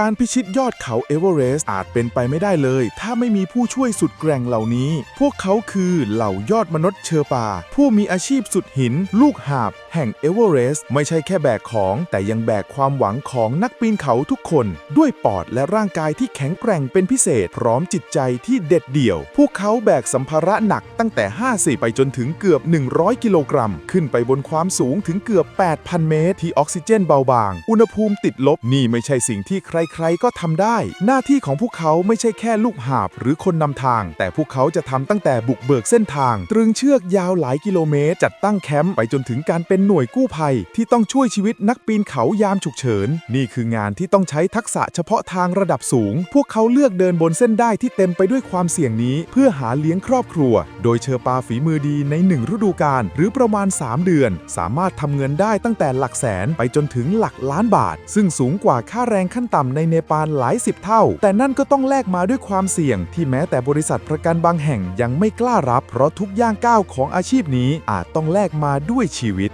การพิชิตยอดเขาเอเวอเรสต์อาจเป็นไปไม่ได้เลย ถ้าไม่มีผู้ช่วยสุดแกร่งเหล่านี้ พวกเขาคือเหล่ายอดมนุษย์เชอร์ปาผู้มีอาชีพสุดหิน ลูกหาบ แห่งเอเวอเรสต์ไม่ใช่แค่แบกของ แต่ยังแบกความหวังของนักปีนเขาทุกคน ด้วยปอดและร่างกายที่แข็งแกร่งเป็นพิเศษ พร้อมจิตใจที่เด็ดเดี่ยว พวกเขาแบกสัมภาระหนักตั้งแต่ 50 ไปจนถึงเกือบ 100 กิโลกรัม ขึ้นไปบนความสูงถึงเกือบ 8,000 เมตร ที่ออกซิเจนเบาบาง อุณหภูมิติดลบนี่ไม่ใช่สิ่งที่ใครใครๆก็ทำได้ หน้าที่ของพวกเขาไม่ใช่แค่ลูกหาบหรือคนนำทาง แต่พวกเขาจะทำตั้งแต่บุกเบิกเส้นทาง ตรึงเชือกยาวหลายกิโลเมตร จัดตั้งแคมป์ไปจนถึงการเป็นหน่วยกู้ภัย ที่ต้องช่วยชีวิตนักปีนเขายามฉุกเฉิน นี่คืองานที่ต้องใช้ทักษะเฉพาะทางระดับสูง พวกเขาเลือกเดินบนเส้นได้ที่เต็มไปด้วยความเสี่ยงนี้ เพื่อหาเลี้ยงครอบครัว โดยเชอปาฝีมือดีในหนึ่งฤดูกาลหรือประมาณ 3 เดือน สามารถทำเงินได้ตั้งแต่หลักแสนไปจนถึงหลักล้านบาท ซึ่งสูงกว่าค่าแรงขั้นต่ำในเนปาลหลายสิบเท่า แต่นั่นก็ต้องแลกมาด้วยความเสี่ยง ที่แม้แต่บริษัทประกันบางแห่งยังไม่กล้ารับ เพราะทุกย่างก้าวของอาชีพนี้อาจต้องแลกมาด้วยชีวิต